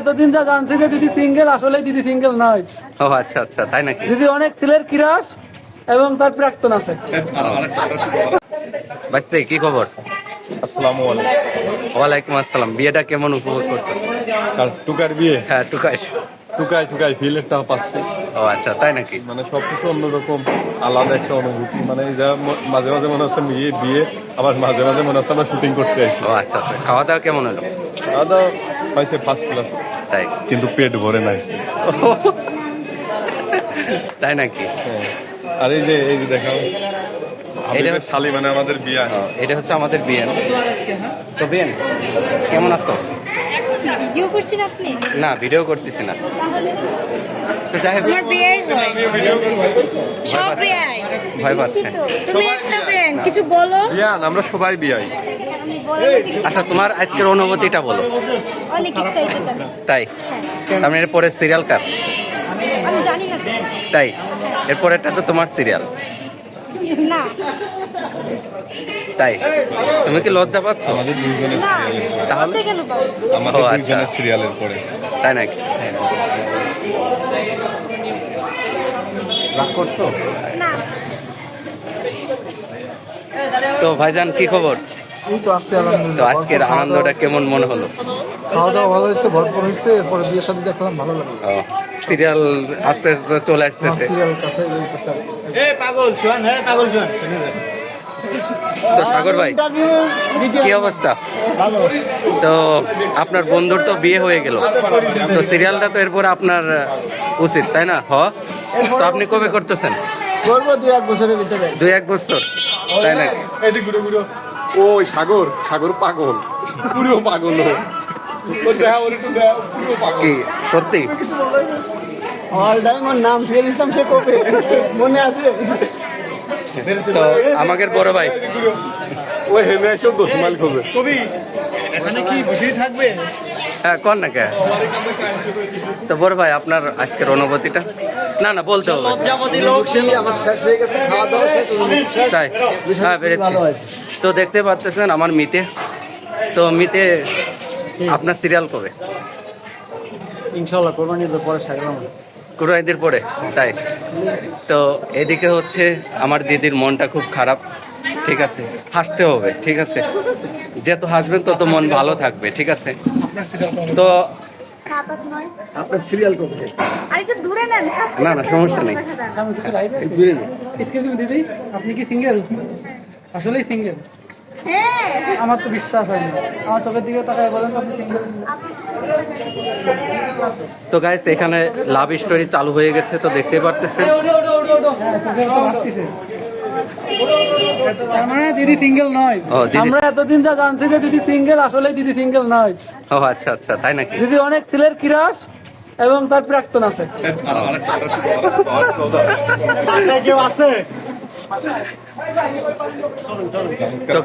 এতদিন যা জানছি যে দিদি সিঙ্গেল আসলে দিদি সিঙ্গেল নয়। ও আচ্ছা আচ্ছা তাই নাকি? দিদি অনেক ছেলের কিরাস এবং তার প্রাক্তন আছে। বাঁচতে কি খবর? আসসালামু আলাইকুম। ওয়ালাইকুম আসসালাম। বিয়েটা কেমন উপভোগ করতেছে? আর টুকার বিয়ে? হ্যাঁ টুকাই টুকাই টুকাই ফিলেরটা পাচ্ছি। ও আচ্ছা তাই নাকি? মানে সবকিছু অন্যরকম আলাদা একটা অনুভূতি। মানে যা মাঝে মাঝে মনে হচ্ছে বিয়ে বিয়ে আবার মাঝে মাঝে মনে হচ্ছে আমরা শুটিং করতে আইছি। ও আচ্ছা আচ্ছা। খাওয়া দাওয়া কেমন হলো? খাওয়া দাওয়া হয়েছে ফার্স্ট ক্লাস তাই? কিন্তু পেট ভরে নাই। তাই নাকি? হ্যাঁ। আর এই যে এই যে দেখাও। এটা এটা শালি মানে আমাদের বিয়া। ও, এটা হচ্ছে আমাদের বিয়েন তো বিয়েন কেমন আছো? ভিডিও করছেন আপনি? না ভিডিও করতেছি না। তো যাই হোক তোমার বিয়ে হয় সব বিয়ে ভয় পাচ্ছে। তুমি একটা বিয়ে কিছু বলো। বিয়ান আমরা সবাই বিয়াই আচ্ছা তোমার আজকের অনুভূতিটা বলো। অনেক এক্সাইটেড আমি তাই? মানে এরপরে সিরিয়াল কার? আমি জানি না। তো। তাই? এরপরেরটা তো তোমার সিরিয়াল না। তাই? তুমি কি লজ্জা পাচ্ছ? আমাদের দুইজনের না সিরিয়ালের তাহলে? কেন পাবো? আমাদের ও, আচ্ছা। দুইজনের সিরিয়ালের পরে। তাই নাকি? রাগ করছ? না। তো ভাইজান কি খবর? এই তো আসছে তো আজকের আনন্দটা কেমন মনে হলো? খাওয়া দাওয়া ভালো হয়েছে ভরপুর হয়েছে এরপরে বিয়ের সাথে দেখলাম ভালো লাগল। সিরিয়াল আস্তে আস্তে চলে আসতেছে। সিরিয়াল কাছে যাইতেছে। তো সাগর ভাই কি অবস্থা? তো আপনার বন্ধুর তো বিয়ে হয়ে গেল। তো সিরিয়ালটা তো এরপর আপনার উচিত তাই না? হ? তো আপনি কবে করতেছেন? করব দুই এক বছরের ভিতরে। দুই এক বছর তাই নাকি ওই সাগর সাগর পাগল। পুরো পাগল ও। ও দেখা ওর একটু দেখা, পুরো পাগল। সত্যি? অল টাইম ওর নাম ফিরে দিতাম সে কবে? মনে আছে? তো আমাদের বড় ভাই। ও হেমে এসেও দশ মাইল খোঁজে হ্যাঁ কর না কে? তো বড় ভাই আপনার আজকের অনুভূতিটা? না না বলতে হবে। আমার শেষ হয়ে গেছে খাওয়া দাওয়া শেষ শেষ তাই? হ্যাঁ হয়েছে। তো দেখতে পাচ্ছেন আমার মিতে। তো মিতে আপনার সিরিয়াল কবে? ইনশাল্লাহ কোরবানির পরে সারলাম কুরবানিদের পরে তাই। তো এদিকে হচ্ছে আমার দিদির মনটা খুব খারাপ। ঠিক আছে হাসতে হবে ঠিক আছে। যত হাসবেন তত মন ভালো থাকবে ঠিক আছে। তো আপনার সিরিয়াল কবে? দূরে না, না, সমস্যা নেই। দূরে দিদি আপনি কি সিঙ্গেল আসলেই সিঙ্গেল হ্যাঁ আমার তো বিশ্বাস হয় না আমার চোখের দিকে তাকায় বলেন আপনি সিঙ্গেল তো গাইস এখানে লাভ স্টোরি চালু হয়ে গেছে তো দেখতে পারতেছেন হ্যাঁ। তার মানে দিদি সিঙ্গেল নয় ও, আমরা এতদিন যা জানছি যে দিদি সিঙ্গেল আসলে দিদি সিঙ্গেল নয় ও আচ্ছা আচ্ছা তাই নাকি দিদি অনেক ছেলের কিরাস এবং তার প্রাক্তন আছে তো